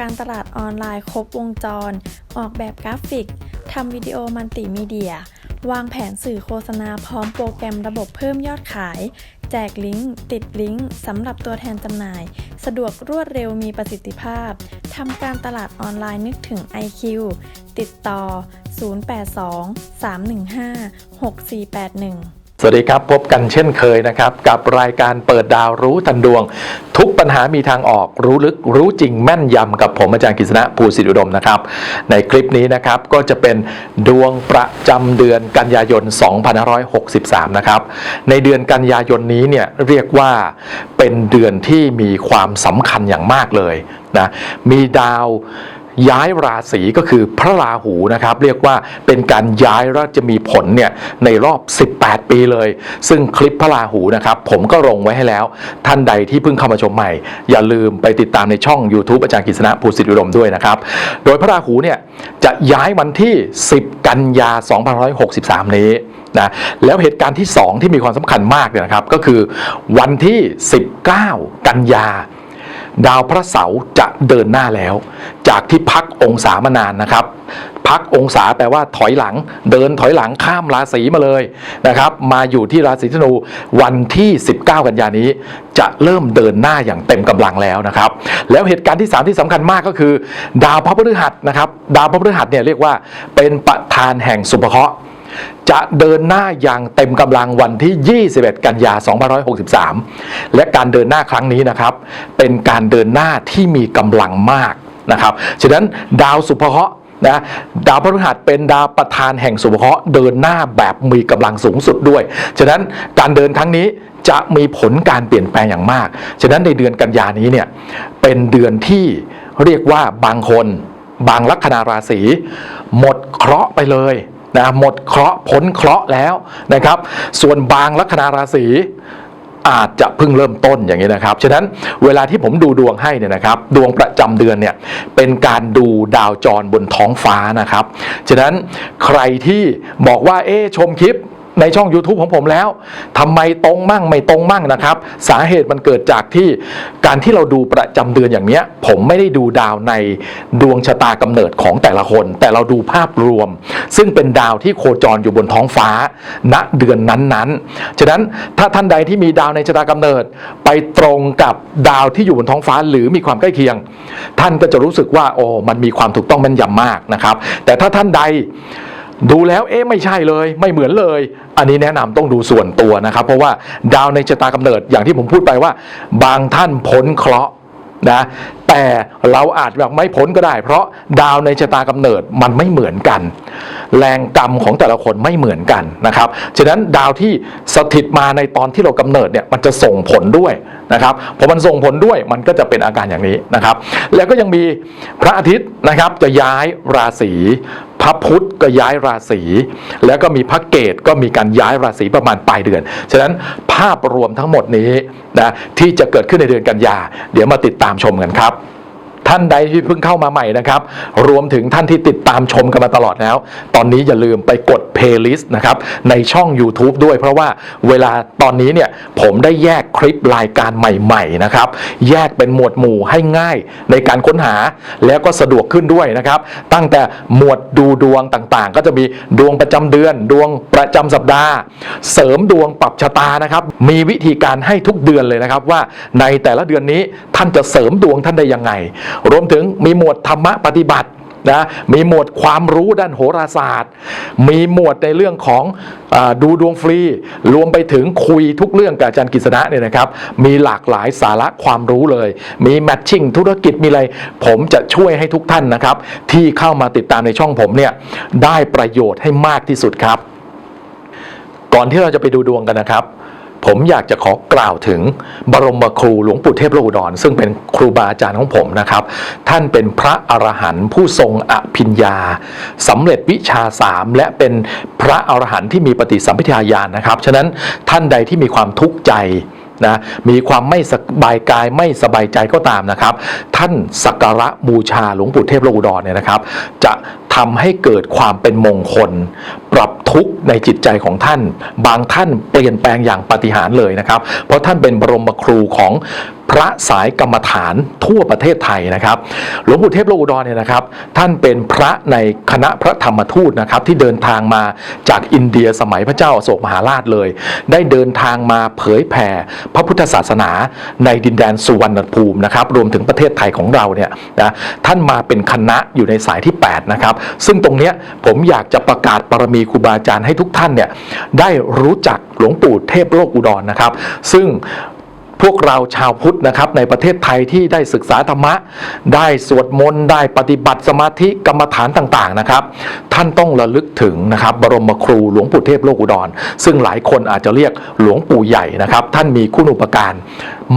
การตลาดออนไลน์ครบวงจร ออกแบบกราฟิก ทำวิดีโอมัลติมีเดีย วางแผนสื่อโฆษณาพร้อมโปรแกรมระบบเพิ่มยอดขาย แจกลิงก์ ติดลิงก์สำหรับตัวแทนจำหน่าย สะดวกรวดเร็วมีประสิทธิภาพ ทำการตลาดออนไลน์นึกถึง IQ ติดต่อ 082 315 6481 สวัสดีครับ พบกันเช่นเคยนะครับ กับรายการเปิดดาวรู้ทันดวง ทุกปัญหามีทางออกรู้ลึกรู้จริงแม่นยำกับผมอาจารย์กฤษณะภูสิทธิอุดมนะครับ ในคลิปนี้นะครับก็จะเป็นดวงประจำเดือนกันยายน 2563 นะครับ ในเดือนกันยายนนี้เนี่ยเรียกว่าเป็นเดือนที่มีความสำคัญอย่างมากเลยนะมีดาว ย้ายราศีก็คือพระราหูนะครับ เรียกว่าเป็นการย้ายแล้วจะมีผลเนี่ยในรอบ 18 ปีเลย ซึ่งคลิปพระราหูนะครับ ผมก็ลงไว้ให้แล้ว ท่านใดที่เพิ่งเข้ามาชมใหม่ อย่าลืมไปติดตามในช่อง YouTube อาจารย์กฤษณะภูสิทธิอุดมด้วยนะครับ โดยพระราหูเนี่ยจะย้ายวันที่ 10 กันยา 2563 นี้นะแล้วเหตุการณ์ที่ 2 ที่มีความสำคัญมากเนี่ยนะครับ ก็คือวันที่ 19 กันยา ดาวพระเสาร์จะเดินหน้าแล้ว จากที่พักองศามานานนะครับ พักองศาแปลว่าถอยหลัง เดินถอยหลังข้ามราศีมาเลยนะครับ มาอยู่ที่ราศีธนูวันที่ 19 กันยานี้ จะเริ่มเดินหน้าอย่างเต็มกำลังแล้วนะครับ แล้วเหตุการณ์ที่ 3 ที่สำคัญมากก็คือ ดาวพระพฤหัสนะครับ ดาวพระพฤหัสเนี่ยเรียกว่าเป็นประธานแห่งสุภเคราะห์ จะเดินหน้าอย่างเต็มกำลังวันที่ 21 กันยา 2563 และการเดินหน้าครั้งนี้นะครับ เป็นการเดินหน้าที่มีกำลังมากนะครับ ฉะนั้นดาวสุภเคราะห์นะดาวพฤหัสเป็นดาวประธานแห่งสุภเคราะห์เดินหน้าแบบมีกำลังสูงสุดด้วย ฉะนั้นการเดินครั้งนี้จะมีผลการเปลี่ยนแปลงอย่างมาก ฉะนั้นในเดือนกันยานี้เนี่ยเป็นเดือนที่เรียกว่าบางคน บางลัคนาราศีหมดเคราะห์ไปเลย นะหมดเคราะห์พ้นเคราะห์แล้วนะครับ ส่วนบางลัคนาราศีอาจจะเพิ่งเริ่มต้นอย่างนี้นะครับ ฉะนั้นเวลาที่ผมดูดวงให้เนี่ยนะครับ ดวงประจำเดือนเนี่ยเป็นการดูดาวจรบนท้องฟ้านะครับ ฉะนั้นใครที่บอกว่าเอ๊ชมคลิป ในช่อง YouTube ของผมแล้วทำไมตรงมั่งไม่ตรงมั่งนะครับ สาเหตุมันเกิดจากที่การที่เราดูประจำเดือนอย่างเนี้ย ผมไม่ได้ดูดาวในดวงชะตากำเนิดของแต่ละคน แต่เราดูภาพรวม ซึ่งเป็นดาวที่โคจรอยู่บนท้องฟ้า ณเดือนนั้นๆฉะนั้นถ้าท่านใดที่มีดาวในชะตากำเนิด ไปตรงกับดาวที่อยู่บนท้องฟ้าหรือมีความใกล้เคียง ท่านก็จะรู้สึกว่าโอ้มันมีความถูกต้องแม่นยำมากนะครับ แต่ถ้าท่านใด ดูแล้วเอ๊ะไม่ใช่เลย ไม่เหมือนเลย อันนี้แนะนำต้องดูส่วนตัวนะครับ เพราะว่าดาวในชะตากำเนิดอย่างที่ผมพูดไปว่า บางท่านพ้นเคราะห์นะแต่เราอาจแบบไม่พ้นก็ได้ เพราะดาวในชะตากำเนิดมันไม่เหมือนกัน แรงกรรมของแต่ละคนไม่เหมือนกันนะครับฉะนั้นดาวที่สถิตมาในตอนที่เรากำเนิดเนี่ยมันจะส่งผลด้วยนะครับพอมันส่งผลด้วยมันก็จะเป็นอาการอย่างนี้นะครับ แล้วก็ยังมีพระอาทิตย์นะครับจะย้ายราศี พระพุธก็ย้ายราศี แล้วก็มีพระเกตก็มีการย้ายราศีประมาณปลายเดือน ฉะนั้นภาพรวมทั้งหมดนี้นะที่จะเกิดขึ้นในเดือนกันยา เดี๋ยวมาติดตามชมกันครับ ท่านใดที่เพิ่งเข้ามาใหม่นะครับ รวมถึงท่านที่ติดตามชมกันมาตลอดแล้ว ตอนนี้อย่าลืมไปกด playlist นะครับในช่อง YouTube ด้วย เพราะว่าเวลาตอนนี้เนี่ยผมได้แยกคลิปรายการใหม่ๆนะครับแยกเป็นหมวดหมู่ให้ง่ายในการค้นหาแล้วก็สะดวกขึ้นด้วยนะครับ ตั้งแต่หมวดดูดวงต่างๆ ก็จะมีดวงประจำเดือน ดวงประจำสัปดาห์ เสริมดวงปรับชะตานะครับ มีวิธีการให้ทุกเดือนเลยนะครับว่าในแต่ละเดือนนี้ท่านจะเสริมดวงท่านได้ยังไงรวมถึงมีหมวดธรรมะปฏิบัตินะมีหมวดความรู้ด้านโหราศาสตร์ มีหมวดในเรื่องของอดูดวงฟรี รวมไปถึงคุยทุกเรื่องกับอาจารย์กฤษณะเนี่ยนะครับ มีหลากหลายสาระความรู้เลย มีแมทชิ่งธุรกิจมีอะไร ผมจะช่วยให้ทุกท่านนะครับ ที่เข้ามาติดตามในช่องผมเนี่ยได้ประโยชน์ให้มากที่สุดครับ ก่อนที่เราจะไปดูดวงกันนะครับ ผมอยากจะขอกล่าวถึงบรมครูหลวงปู่เทพโลกอุดรซึ่งเป็นครูบาอาจารย์ของผมนะครับ ท่านเป็นพระอรหันต์ผู้ทรงอภิญญาสำเร็จวิชาสามและเป็นพระอรหันต์ที่มีปฏิสัมพิทาญาณนะครับ ฉะนั้นท่านใดที่มีความทุกข์ใจนะมีความไม่สบายกายไม่สบายใจก็ตามนะครับ ท่านสักการะบูชาหลวงปู่เทพโลกอุดรเนี่ยนะครับ จะ ทำให้เกิดความเป็นมงคล ปรับทุกข์ในจิตใจของท่าน บางท่านเปลี่ยนแปลงอย่างปาฏิหาริย์เลยนะครับ เพราะท่านเป็นบรมครูของ พระสายกรรมฐานทั่วประเทศไทยนะครับ หลวงปู่เทพโลกอุดรเนี่ยนะครับ ท่านเป็นพระในคณะพระธรรมทูตนะครับ ที่เดินทางมาจากอินเดียสมัยพระเจ้าอโศกมหาราชเลย ได้เดินทางมาเผยแผ่พระพุทธศาสนาในดินแดนสุวรรณภูมินะครับ รวมถึงประเทศไทยของเราเนี่ยนะท่านมาเป็นคณะอยู่ในสายที่ 8 นะครับ ซึ่งตรงเนี้ยผมอยากจะประกาศบารมีครูบาอาจารย์ให้ทุกท่านเนี่ยได้รู้จักหลวงปู่เทพโลกอุดรนะครับ ซึ่ง พวกเราชาวพุทธนะครับในประเทศไทยที่ได้ศึกษาธรรมะ ได้สวดมนต์ได้ปฏิบัติสมาธิกรรมฐานต่างๆนะครับ ท่านต้องระลึกถึงนะครับบรมครูหลวงปู่เทพโลกอุดร ซึ่งหลายคนอาจจะเรียกหลวงปู่ใหญ่นะครับ ท่านมีคุณอุปการ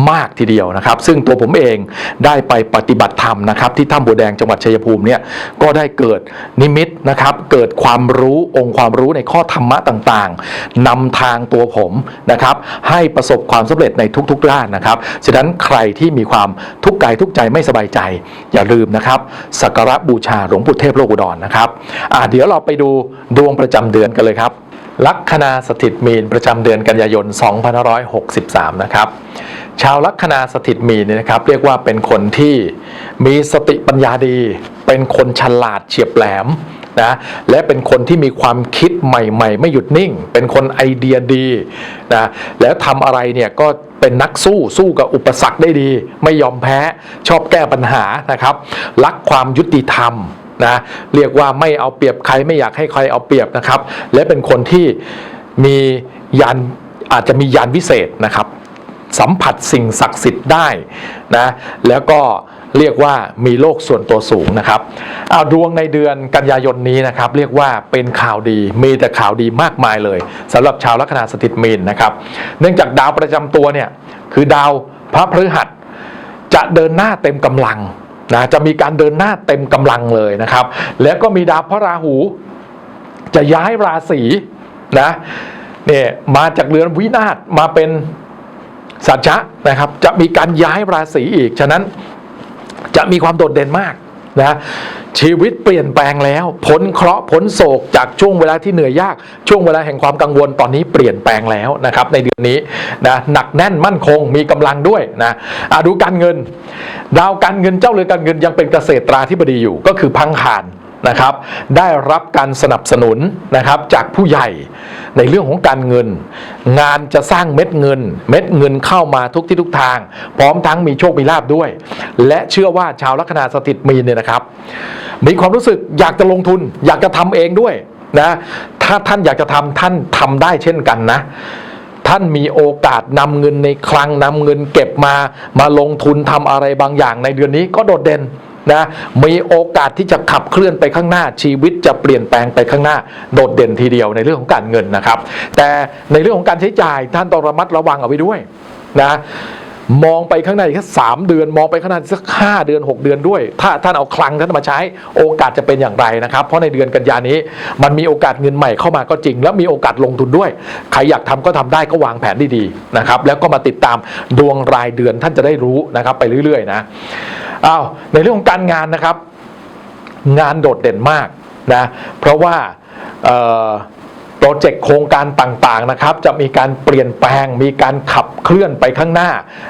มากทีเดียวนะครับ ซึ่งตัวผมเองได้ไปปฏิบัติธรรมนะครับ ที่ถ้ำบัวแดงจังหวัดชัยภูมิเนี่ยก็ได้เกิดนิมิตนะครับ เกิดความรู้องค์ความรู้ในข้อธรรมะต่างๆนำทางตัวผมนะครับ ให้ประสบความสำเร็จในทุกๆด้านนะครับ ฉะนั้นใครที่มีความทุกข์กายทุกข์ใจไม่สบายใจ อย่าลืมนะครับสักการะบูชาหลวงปู่เทพโลกุดรนนะครับเดี๋ยวเราไปดูดวงประจำเดือนกันเลยครับ ลัคนาสถิตมีนประจำเดือนกันยายน 2563 นะครับชาวลัคนาสถิตมีนเนี่ยนะครับ เรียกว่าเป็นคนที่มีสติปัญญาดี เป็นคนฉลาดเฉียบแหลม นะและเป็นคนที่มีความคิดใหม่ ๆ ไม่หยุดนิ่ง เป็นคนไอเดียดีนะแล้วทำอะไรเนี่ยก็เป็นนักสู้สู้กับอุปสรรคได้ดี ไม่ยอมแพ้ชอบแก้ปัญหานะครับ รักความยุติธรรมนะเรียกว่าไม่เอาเปรียบใครไม่อยากให้ใครเอาเปรียบนะครับ และเป็นคนที่มียานอาจจะมียานวิเศษนะครับ สัมผัสสิ่งศักดิ์สิทธิ์ได้นะแล้วก็ เรียกว่ามีโลกส่วนตัวสูงนะครับเอาดวงในเดือนกันยายนนี้นะครับ เรียกว่าเป็นข่าวดี มีแต่ข่าวดีมากมายเลยสำหรับชาวลัคนาสถิตมีนนะครับ เนื่องจากดาวประจำตัวเนี่ยคือดาวพระพฤหัสจะเดินหน้าเต็มกำลังนะจะมีการเดินหน้าเต็มกำลังเลยนะครับ แล้วก็มีดาวพระราหู จะย้ายราศีนะเนี่ยมาจากเรือนวินาศมาเป็นสัจจะนะครับ จะมีการย้ายราศีอีก ฉะนั้น จะมีความโดดเด่นมากนะชีวิตเปลี่ยนแปลงแล้วพ้นเคราะห์พ้นโศกจากช่วงเวลาที่เหนื่อยยากช่วงเวลาแห่งความกังวลตอนนี้เปลี่ยนแปลงแล้วนะครับในเดือนนี้นะหนักแน่นมั่นคงมีกำลังด้วยนะดูการเงิน ดาวการเงินเจ้าเรือการเงินยังเป็นเกษตราธิบดีอยู่ก็คือพังคารนะครับ ได้รับการสนับสนุนนะครับจากผู้ใหญ่ ในเรื่องของการเงิน งานจะสร้างเม็ดเงิน เม็ดเงินเข้ามาทุกที่ทุกทาง พร้อมทั้งมีโชค มีลาบด้วย และเชื่อว่าชาวลัคนาสถิตมีเนี่ยนะครับ มีความรู้สึกอยากจะลงทุน อยากจะทำเองด้วยนะถ้าท่านอยากจะทำท่านทำได้เช่นกันนะท่านมีโอกาสนำเงินในคลังนำเงินเก็บมามาลงทุนทำอะไรบางอย่างในเดือนนี้ก็โดดเด่น นะมีโอกาสที่จะขับเคลื่อนไปข้างหน้าชีวิตจะเปลี่ยนแปลงไปข้างหน้า โดดเด่นทีเดียวในเรื่องของการเงินนะครับ แต่ในเรื่องของการใช้จ่ายท่านต้องระมัดระวังเอาไว้ด้วยนะ มองไปข้างในแค่สามเดือน มองไปข้างหน้าสักห้าเดือน6 เดือนด้วย ถ้าท่านเอาคลังท่านมาใช้โอกาสจะเป็นอย่างไรนะครับ เพราะในเดือนกันยานี้ มันมีโอกาสเงินใหม่เข้ามาก็จริง แล้วมีโอกาสลงทุนด้วย ใครอยากทำก็ทำได้ก็วางแผนดีๆนะครับแล้วก็มาติดตามดวงรายเดือนท่านจะได้รู้นะครับไปเรื่อยๆนะอ้าวในเรื่องของการงานนะครับ งานโดดเด่นมากนะเพราะว่า เอ่อโปรเจกต์โครงการต่างๆนะครับจะมีการเปลี่ยนแปลง มีการขับเคลื่อนไปข้างหน้า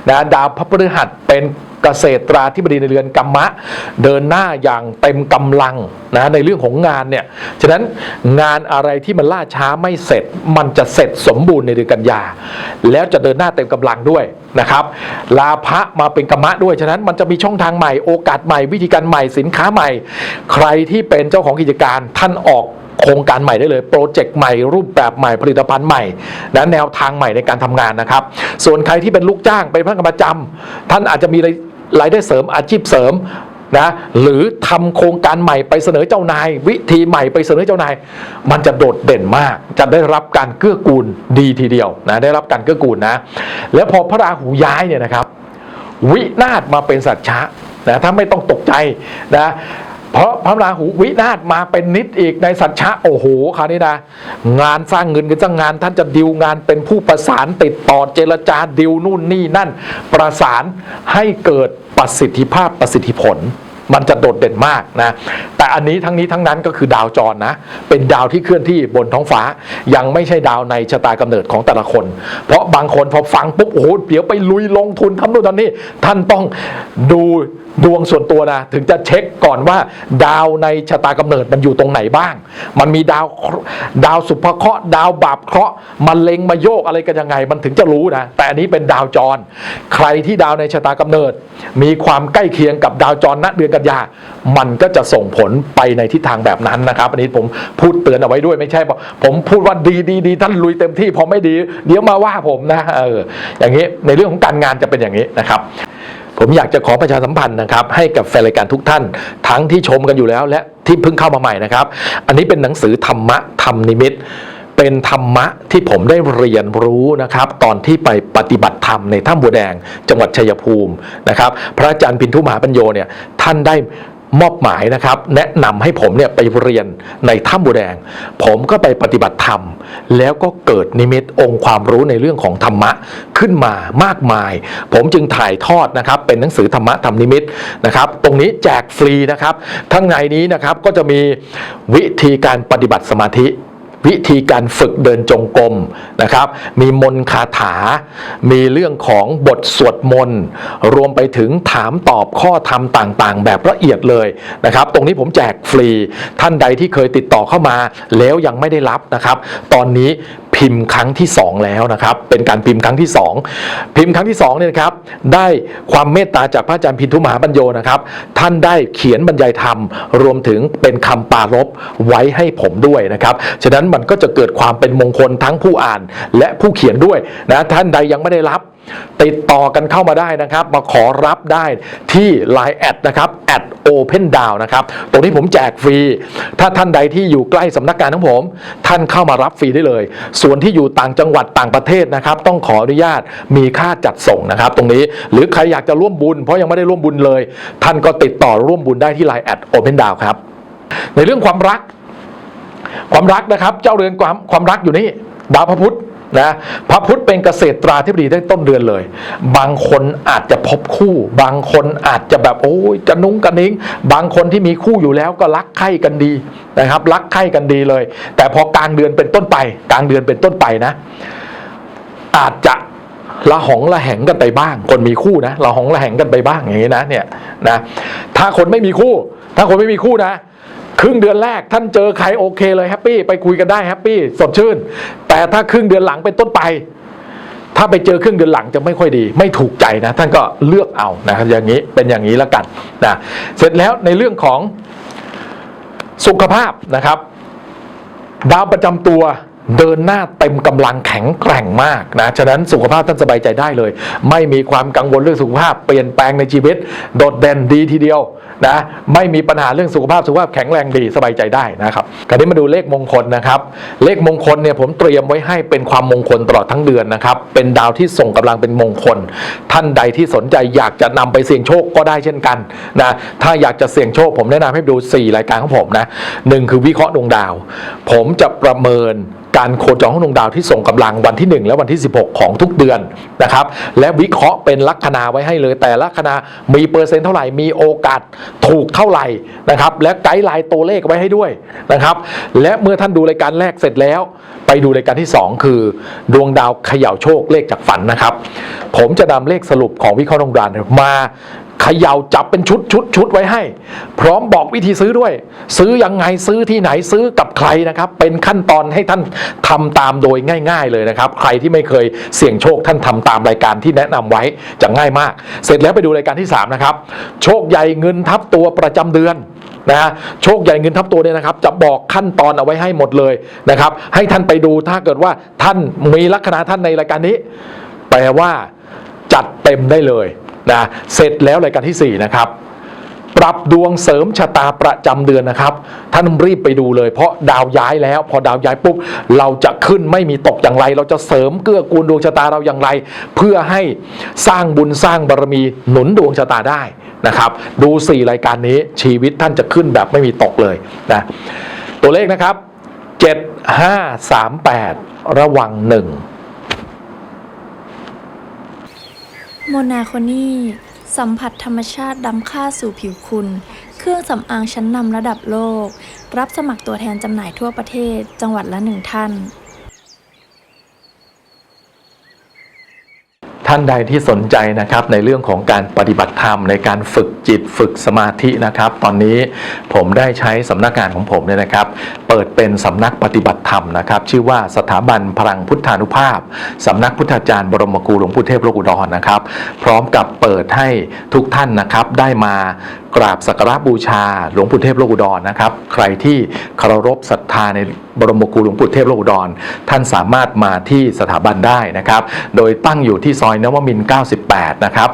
นะดาวพระพฤหัสเป็นเกษตราธิบดีในเรือนกัมมะ เดินหน้าอย่างเต็มกำลังนะในเรื่องของงานเนี่ยฉะนั้นงานอะไรที่มันล่าช้าไม่เสร็จ มันจะเสร็จสมบูรณ์ในเดือนกันยา แล้วจะเดินหน้าเต็มกำลังด้วยนะครับลาภะมาเป็นกรรมะด้วยฉะนั้นมันจะมีช่องทางใหม่โอกาสใหม่วิธีการใหม่สินค้าใหม่ ใครที่เป็นเจ้าของกิจการท่านออก โครงการใหม่ได้เลย โปรเจกต์ใหม่รูปแบบใหม่ผลิตภัณฑ์ใหม่และแนวทางใหม่ในการทำงานนะครับ ส่วนใครที่เป็นลูกจ้างเป็นพนักงานประจำท่านอาจจะมีรายได้เสริมอาชีพเสริมนะหรือทำโครงการใหม่ไปเสนอเจ้านาย วิธีใหม่ไปเสนอเจ้านาย มันจะโดดเด่นมาก จะได้รับการเกื้อกูลดีทีเดียวนะได้รับการเกื้อกูลนะ แล้วพอพระราหูย้ายเนี่ยนะครับ วินาศมาเป็นสัจฉะนะถ้าไม่ต้องตกใจนะ เพราะพระราหูวินาศมาเป็นนิดอีกในสัจฉะโอ้โหคราวนี้นะงานสร้างเงินกันสร้างงานท่านจะดิวงานเป็นผู้ประสานติดต่อเจรจาดิวนู่นนี่นั่น ประสานให้เกิดประสิทธิภาพประสิทธิผล มันจะโดดเด่นมากนะ แต่อันนี้ทั้งนี้ทั้งนั้นก็คือดาวจรนะ เป็นดาวที่เคลื่อนที่บนท้องฟ้า ยังไม่ใช่ดาวในชะตากำเนิดของแต่ละคน เพราะบางคนพอฟังปุ๊บโอ้โหเดี๋ยวไปลุยลงทุนทำโน่นทำนี่ท่านต้องดู ดวงส่วนตัวนะถึงจะเช็คก่อนว่า ดาวในชะตากำเนิดมันอยู่ตรงไหนบ้าง มันมีดาวดาวสุภเคราะห์ดาวบาปเคราะห์มันเล็งมาโยกอะไรกันยังไง มันถึงจะรู้นะแต่อันนี้เป็นดาวจร ใครที่ดาวในชะตากำเนิด มีความใกล้เคียงกับดาวจรณเดือนกันยา มันก็จะส่งผลไปในทิศทางแบบนั้นนะครับอันนี้ผมพูดเตือนเอาไว้ด้วยไม่ใช่ผมพูดว่าดีดีดีท่านลุยเต็มที่พอไม่ดี เดี๋ยวมาว่าผมนะเอออย่างนี้ในเรื่องของการงานจะเป็นอย่างนี้นะครับ ผมอยากจะขอประชาสัมพันธ์นะครับให้กับแฟนรายการทุกท่าน ทั้งที่ชมกันอยู่แล้วและที่เพิ่งเข้ามาใหม่นะครับ อันนี้เป็นหนังสือธรรมะธรรมนิมิตเป็นธรรมะที่ผมได้เรียนรู้นะครับ ตอนที่ไปปฏิบัติธรรมในถ้ำบัวแดง จังหวัดชัยภูมินะครับ พระอาจารย์พินทุมหาปัญโยเนี่ยท่านได้ มอบหมายนะครับ แนะนำให้ผมเนี่ยไปเรียนในถ้ำบัวแดง ผมก็ไปปฏิบัติธรรม แล้วก็เกิดนิมิตองค์ความรู้ในเรื่องของธรรมะขึ้นมามากมาย ผมจึงถ่ายทอดนะครับ เป็นหนังสือธรรมะธรรมนิมิตนะครับ ตรงนี้แจกฟรีนะครับทั้งในนี้นะครับก็จะมีวิธีการปฏิบัติสมาธิ วิธีการฝึกเดินจงกรมนะครับ มีมนคาถา มีเรื่องของบทสวดมนต์ รวมไปถึงถามตอบข้อธรรมต่างๆ แบบละเอียดเลยนะครับ ตรงนี้ผมแจกฟรี ท่านใดที่เคยติดต่อเข้ามาแล้วยังไม่ได้รับนะครับ ตอนนี้ พิมพ์ครั้งที่ 2 แล้วนะครับ เป็นการพิมพ์ครั้งที่ 2 พิมพ์ครั้งที่2เนี่ยครับได้ความเมตตาจากพระอาจารย์พินทุมหาปัญโยนะครับ ท่านได้เขียนบรรยายธรรม รวมถึงเป็นคำปรารบไว้ให้ผมด้วยนะครับฉะนั้นมันก็จะเกิดความเป็นมงคลทั้งผู้อ่านและผู้เขียนด้วยนะท่านใดยังไม่ได้รับ ติดต่อกันเข้ามาได้นะครับ มาขอรับได้ที่ Line แอดนะครับแอด Open Down นะครับ ตรงนี้ผมแจกฟรี ถ้าท่านใดที่อยู่ใกล้สำนักงานของผม ท่านเข้ามารับฟรีได้เลย ส่วนที่อยู่ต่างจังหวัดต่างประเทศนะครับ ต้องขออนุญาตมีค่าจัดส่งนะครับ ตรงนี้หรือใครอยากจะร่วมบุญ เพราะยังไม่ได้ร่วมบุญเลย ท่านก็ติดต่อร่วมบุญได้ที่ Line แอด Open Down ครับในเรื่องความรัก ความรักนะครับ เจ้าเรือนความความรักอยู่นี่ดาวพระพุธ นะพระพุธเป็นเกษตราธิบดีได้ต้นเดือนเลย บางคนอาจจะพบคู่ บางคนอาจจะแบบโอ้ยจะนุ้งกระนิ้ง บางคนที่มีคู่อยู่แล้วก็รักใคร่กันดีนะครับ รักใคร่กันดีเลย แต่พอกลางเดือนเป็นต้นไป กลางเดือนเป็นต้นไปนะ อาจจะละหองละแหงกันไปบ้าง คนมีคู่นะละหองละแหงกันไปบ้างอย่างนี้นะเนี่ยนะถ้าคนไม่มีคู่ ถ้าคนไม่มีคู่นะ ครึ่งเดือนแรกท่านเจอใครโอเคเลยแฮปปี้ไปคุยกันได้แฮปปี้สดชื่น แต่ถ้าครึ่งเดือนหลังเป็นต้นไป ถ้าไปเจอครึ่งเดือนหลังจะไม่ค่อยดี ไม่ถูกใจนะท่านก็เลือกเอานะครับอย่างนี้เป็นอย่างนี้แล้วกันนะเสร็จแล้วในเรื่องของสุขภาพนะครับ ดาวประจำตัว เดินหน้าเต็มกำลังแข็งแกร่งมากนะ ฉะนั้นสุขภาพท่านสบายใจได้เลย ไม่มีความกังวลเรื่องสุขภาพ เปลี่ยนแปลงในชีวิต โดดเด่นดีทีเดียวนะ ไม่มีปัญหาเรื่องสุขภาพสุขภาพแข็งแรงดีสบายใจได้นะครับ คราวนี้มาดูเลขมงคลนะครับ เลขมงคลเนี่ยผมเตรียมไว้ให้เป็นความมงคลตลอดทั้งเดือนนะครับ เป็นดาวที่ส่งกำลังเป็นมงคล ท่านใดที่สนใจอยากจะนำไปเสี่ยงโชคก็ได้เช่นกันนะ ถ้าอยากจะเสี่ยงโชค ผมแนะนำให้ดู 4 รายการของผมนะหนึ่งคือวิเคราะห์ดวงดาว ผมจะประเมิน การโคจรของดวงดาวที่ส่งกำลังวันที่ 1 และวันที่ 16 ของทุกเดือนนะครับ และวิเคราะห์เป็นลัคนาไว้ให้เลย แต่ลัคนามีเปอร์เซ็นต์เท่าไหร่ มีโอกาสถูกเท่าไหร่นะครับ และไกด์ไลน์ตัวเลขไว้ให้ด้วยนะครับ และเมื่อท่านดูรายการแรกเสร็จแล้ว ไปดูรายการที่ 2 คือ ดวงดาวเขย่าโชคเลขจากฝันนะครับ ผมจะนำเลขสรุปของวิเคราะห์ดวงดาวมา เขย่าจับเป็นชุดชุดชุดไว้ให้ พร้อมบอกวิธีซื้อด้วย ซื้อยังไงซื้อที่ไหนซื้อกับใครนะครับ เป็นขั้นตอนให้ท่านทำตามโดยง่าย ๆ เลยนะครับ ใครที่ไม่เคยเสี่ยงโชคท่านทำตามรายการที่แนะนำไว้จะง่ายมาก เสร็จแล้วไปดูรายการที่3นะครับโชคใหญ่เงินทับตัวประจำเดือนนะฮะโชคใหญ่เงินทับตัวเนี่ยนะครับ จะบอกขั้นตอนเอาไว้ให้หมดเลยนะครับ ให้ท่านไปดูถ้าเกิดว่าท่านมีลัคนาท่านในรายการนี้ แปลว่าจัดเต็มได้เลย นะเสร็จแล้วรายการที่ 4 นะครับ ปรับดวงเสริมชะตาประจำเดือนนะครับ ท่านรีบไปดูเลย เพราะดาวย้ายแล้ว พอดาวย้ายปุ๊บเราจะขึ้นไม่มีตกอย่างไร เราจะเสริมเกื้อกูลดวงชะตาเราอย่างไร เพื่อให้สร้างบุญสร้างบารมีหนุนดวงชะตาได้นะครับ ดู 4 รายการนี้ชีวิตท่านจะขึ้นแบบไม่มีตกเลยนะตัวเลขนะครับ 7538 ระวัง 1 โมนาโคนี่สัมผัสธรรมชาติดำค่าสู่ผิวคุณ เครื่องสำอางชั้นนำระดับโลก รับสมัครตัวแทนจำหน่ายทั่วประเทศ จังหวัดละหนึ่งท่าน ท่านใดที่สนใจนะครับในเรื่องของการปฏิบัติธรรมในการฝึกจิตฝึกสมาธินะครับ ตอนนี้ผมได้ใช้สำนักงานของผมเนี่ยนะครับ เปิดเป็นสำนักปฏิบัติธรรมนะครับ ชื่อว่าสถาบันพลังพุทธานุภาพสำนักพุทธาจารย์บรมครูหลวงปู่เทพโลกุดรนะครับ พร้อมกับเปิดให้ทุกท่านนะครับได้มากราบสักการะบูชา หลวงปู่เทพโลกุดรนะครับ ใครที่เคารพศรัทธาในบรมครูหลวงปู่เทพโลกุดรท่านสามารถมาที่สถาบันได้นะครับ โดยตั้งอยู่ที่ซอยอยนวมิน 98 นะครับ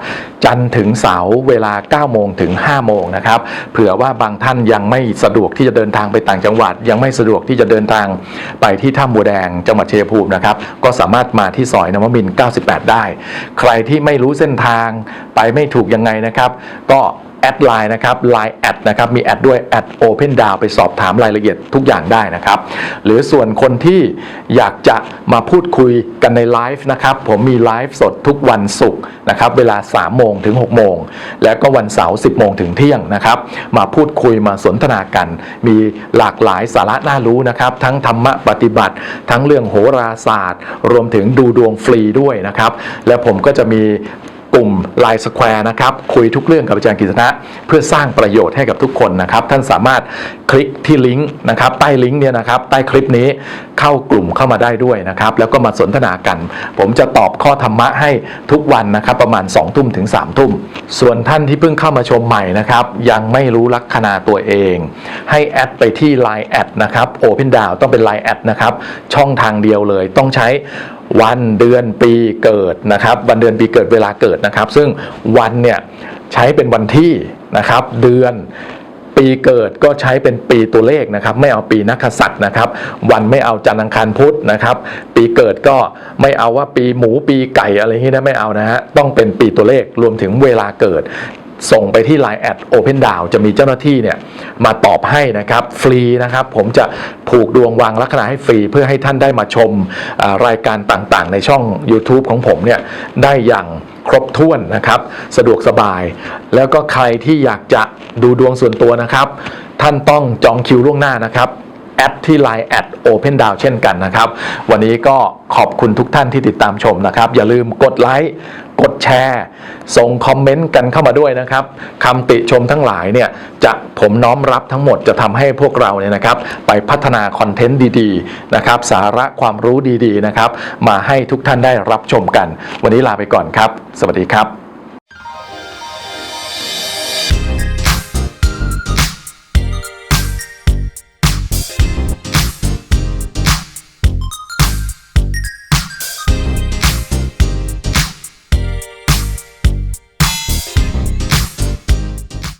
จันถึงเสาร์เวลา 9 โมงถึง 5 โมงนะครับเผื่อว่าบางท่านยังไม่สะดวกที่จะเดินทางไปต่างจังหวัด ยังไม่สะดวกที่จะเดินทางไปที่ถ้ำบัวแดงจังหวัดเชียงภูมินะครับ ก็สามารถมาที่ซอยนวมิน 98 ได้ ใครที่ไม่รู้เส้นทางไปไม่ถูกยังไงนะครับ ก็ แอดไลน์นะครับ Line แอดนะครับมีแอดด้วยแอด Open d o w ไปสอบถามรายละเอียดทุกอย่างได้นะครับ หรือส่วนคนที่อยากจะมาพูดคุยกันในไลฟ์นะครับ ผมมีไลฟ์สดทุกวันศุกร์นะครับ เวลา 3 โมงถึง 6 โมง แล้วก็วันเสาร์ 10 โมงถึงเที่ยงนะครับ มาพูดคุยมาสนทนากัน มีหลากหลายสาระน่ารู้นะครับ ทั้งธรรมะปฏิบัติ ทั้งเรื่องโหราศาสตร์ รวมถึงดูดวงฟรีด้วยนะครับ และผมก็จะมี กลุ่ม Line Square นะครับ คุยทุกเรื่องกับอาจารย์กฤษณะเพื่อสร้างประโยชน์ให้กับทุกคนนะครับ ท่านสามารถคลิกที่ลิงก์นะครับ ใต้ลิงก์เนี่ยนะครับ ใต้คลิปนี้เข้ากลุ่มเข้ามาได้ด้วยนะครับ แล้วก็มาสนทนากัน ผมจะตอบข้อธรรมะให้ทุกวันนะครับ ประมาณ2ทุ่มถึง3ทุ่ม ส่วนท่านที่เพิ่งเข้ามาชมใหม่นะครับ ยังไม่รู้ลัคนาตัวเอง ให้แอดไปที่ Line แอดนะครับ Open d o w ต้องเป็น Line แอดนะครับช่องทางเดียวเลยต้องใช้ วันเดือนปีเกิดนะครับ วันเดือนปีเกิดเวลาเกิดนะครับ ซึ่งวันเนี่ยใช้เป็นวันที่นะครับ เดือนปีเกิดก็ใช้เป็นปีตัวเลขนะครับ ไม่เอาปีนักษัตริย์นะครับ วันไม่เอาจันทร์อังคารพุธนะครับ ปีเกิดก็ไม่เอาว่าปีหมูปีไก่อะไรอย่นี้นะไม่เอานะฮะต้องเป็นปีตัวเลขรวมถึงเวลาเกิด ส่งไปที่ Line แอด Open d o w จะมีเจ้าหน้าที่เนี่ยมาตอบให้นะครับฟรีนะครับ ผมจะผูกดวงวางลัคนาให้ฟรี เพื่อให้ท่านได้มาชมรายการต่างๆ ในช่อง YouTube ของผมเนี่ยได้อย่างครบถ้วนนะครับ สะดวกสบาย แล้วก็ใครที่อยากจะดูดวงส่วนตัวนะครับ ท่านต้องจองคิวล่วงหน้านะครับ แอดที่ Line แอด Open d o w เช่นกันนะครับ วันนี้ก็ขอบคุณทุกท่านที่ติดตามชมนะครับ อย่าลืมกดไลค์กดแชร์ ส่งคอมเมนต์กันเข้ามาด้วยนะครับคำติชมทั้งหลายเนี่ยจะผมน้อมรับทั้งหมดจะทำให้พวกเราเนี่ยนะครับ ไปพัฒนาคอนเทนต์ดีๆนะครับสาระความรู้ดีๆนะครับ มาให้ทุกท่านได้รับชมกัน วันนี้ลาไปก่อนครับ สวัสดีครับ